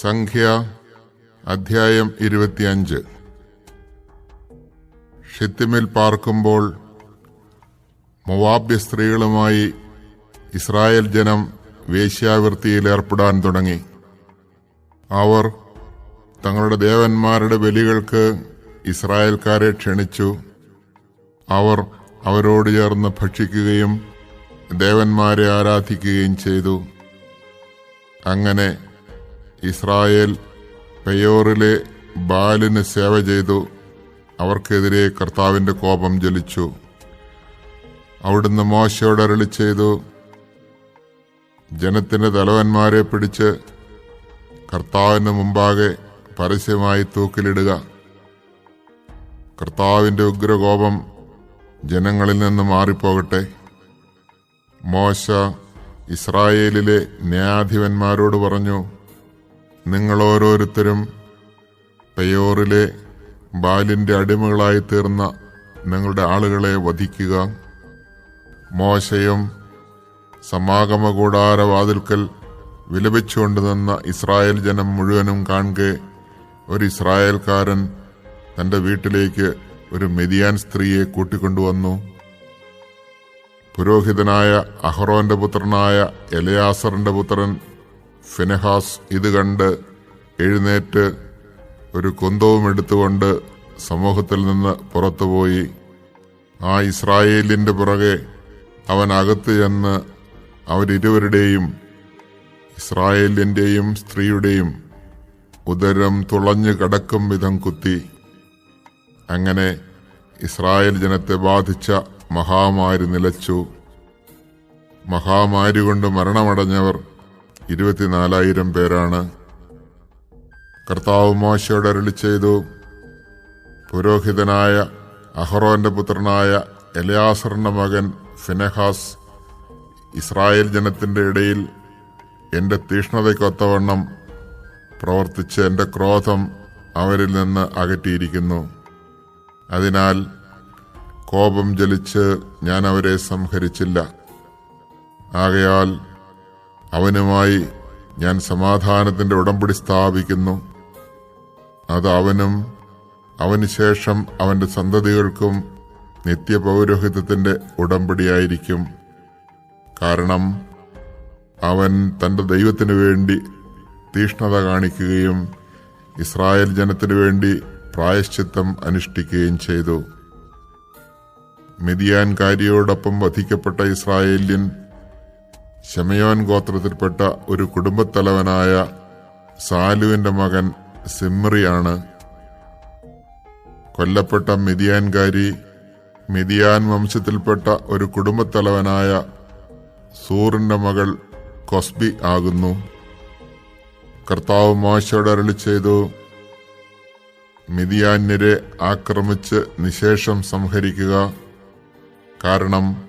സംഖ്യ അധ്യായം ഇരുപത്തിയഞ്ച്. ഷിത്തിമിൽ പാർക്കുമ്പോൾ മൊവാബ്യ സ്ത്രീകളുമായി ഇസ്രായേൽ ജനം വേശ്യാവൃത്തിയിൽ ഏർപ്പെടാൻ തുടങ്ങി. അവർ തങ്ങളുടെ ദേവന്മാരുടെ ബലികൾക്ക് ഇസ്രായേൽക്കാരെ ക്ഷണിച്ചു. അവർ അവരോട് ചേർന്ന് ഭക്ഷിക്കുകയും ദേവന്മാരെ ആരാധിക്കുകയും ചെയ്തു. അങ്ങനെ ഇസ്രായേൽ പെയോറിലെ ബാലിന് സേവ ചെയ്തു. അവർക്കെതിരെ കർത്താവിന്റെ കോപം ജലിച്ചു അവിടുന്ന് മോശയോട് അരളി ചെയ്തു ജനത്തിന്റെ തലവന്മാരെ പിടിച്ച് കർത്താവിന് മുമ്പാകെ പരസ്യമായി തൂക്കിലിടുക. കർത്താവിന്റെ ഉഗ്രകോപം ജനങ്ങളിൽ നിന്ന് മാറിപ്പോകട്ടെ. മോശ ഇസ്രായേലിലെ ന്യായാധിപന്മാരോട് പറഞ്ഞു നിങ്ങൾ ഓരോരുത്തരും പെയോറിലെ ബാലിന്റെ അടിമകളായി തീർന്ന നിങ്ങളുടെ ആളുകളെ വധിക്കുക. മോശയും സമാഗമ കൂടാരവാതിൽക്കൽ വിലപിച്ചുകൊണ്ട് നിന്ന ഇസ്രായേൽ ജനം മുഴുവനും കാണുക ഒരു ഇസ്രായേൽക്കാരൻ തന്റെ വീട്ടിലേക്ക് ഒരു മെതിയാൻ സ്ത്രീയെ കൂട്ടിക്കൊണ്ടുവന്നു. പുരോഹിതനായ അഹ്റോന്റെ പുത്രനായ എലയാസറിന്റെ പുത്രൻ ഫിനഹാസ് ഇത് കണ്ട് എഴുന്നേറ്റ് ഒരു കുന്തവും എടുത്തുകൊണ്ട് സമൂഹത്തിൽ നിന്ന് പുറത്തുപോയി. ആ ഇസ്രായേലിന്റെ പുറകെ അവൻ അകത്ത് ചെന്ന് അവരിരുവരുടെയും ഇസ്രായേലിന്റെയും സ്ത്രീയുടെയും ഉദരം തുളഞ്ഞു കടക്കും വിധം കുത്തി. അങ്ങനെ ഇസ്രായേൽ ജനത്തെ ബാധിച്ച മഹാമാരി നിലച്ചു. മഹാമാരി കൊണ്ട് മരണമടഞ്ഞവർ ഇരുപത്തിനാലായിരം പേരാണ് കർത്താവ് മോശയോട് അരളി ചെയ്തു. പുരോഹിതനായ അഹറോന്റെ പുത്രനായ എലയാസറിന്റെ മകൻ ഫിനഹാസ് ഇസ്രായേൽ ജനത്തിന്റെ ഇടയിൽ എന്റെ തീഷ്ണതയ്ക്കൊത്തവണ്ണം പ്രവർത്തിച്ച് എന്റെ ക്രോധം അവരിൽ നിന്ന് അകറ്റിയിരിക്കുന്നു. അതിനാൽ കോപം ജലിച്ച് ഞാൻ അവരെ സംഹരിച്ചില്ല. ആകയാൽ അവനുമായി ഞാൻ സമാധാനത്തിന്റെ ഉടമ്പടി സ്ഥാപിക്കുന്നു. അത് അവനും അവന് ശേഷം അവന്റെ സന്തതികൾക്കും നിത്യപൗരോഹിതത്തിന്റെ ഉടമ്പടിയായിരിക്കും. കാരണം അവൻ തന്റെ ദൈവത്തിനു വേണ്ടി തീഷ്ണത കാണിക്കുകയും ഇസ്രായേൽ ജനത്തിനു വേണ്ടി പ്രായശ്ചിത്തം അനുഷ്ഠിക്കുകയും ചെയ്തു. മിതിയാൻകാരിയോടൊപ്പം വധിക്കപ്പെട്ട ഇസ്രായേല്യൻ ശമയോൻ ഗോത്രത്തിൽപ്പെട്ട ഒരു കുടുംബത്തലവനായ സാലുവിന്റെ മകൻ സിമ്രിയാണ്. കൊല്ലപ്പെട്ട മിതിയാൻകാരി മിതിയാൻ വംശത്തിൽപ്പെട്ട ഒരു കുടുംബത്തലവനായ സൂറിന്റെ മകൾ കൊസ്ബി ആകുന്നു. കർത്താവ് മോശയോട് അരളി ചെയ്തു മിതിയാന്യരെ ആക്രമിച്ച് നിശേഷം സംഹരിക്കുക. കാരണം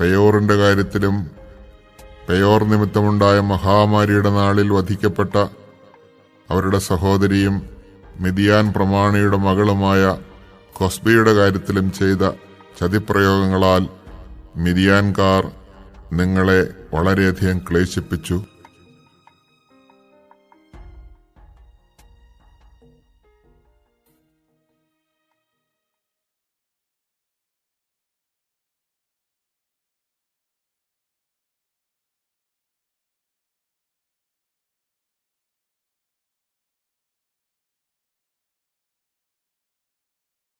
പെയോറിന്റെ കാര്യത്തിലും പെയോർ നിമിത്തമുണ്ടായ മഹാമാരിയുടെ നാളിൽ വധിക്കപ്പെട്ട അവരുടെ സഹോദരിയും മിതിയാൻ പ്രമാണിയുടെ മകളുമായ കൊസ്ബിയുടെ കാര്യത്തിലും ചെയ്ത ചതിപ്രയോഗങ്ങളാൽ മിതിയാൻകാർ നിങ്ങളെ വളരെയധികം ക്ലേശിപ്പിച്ചു.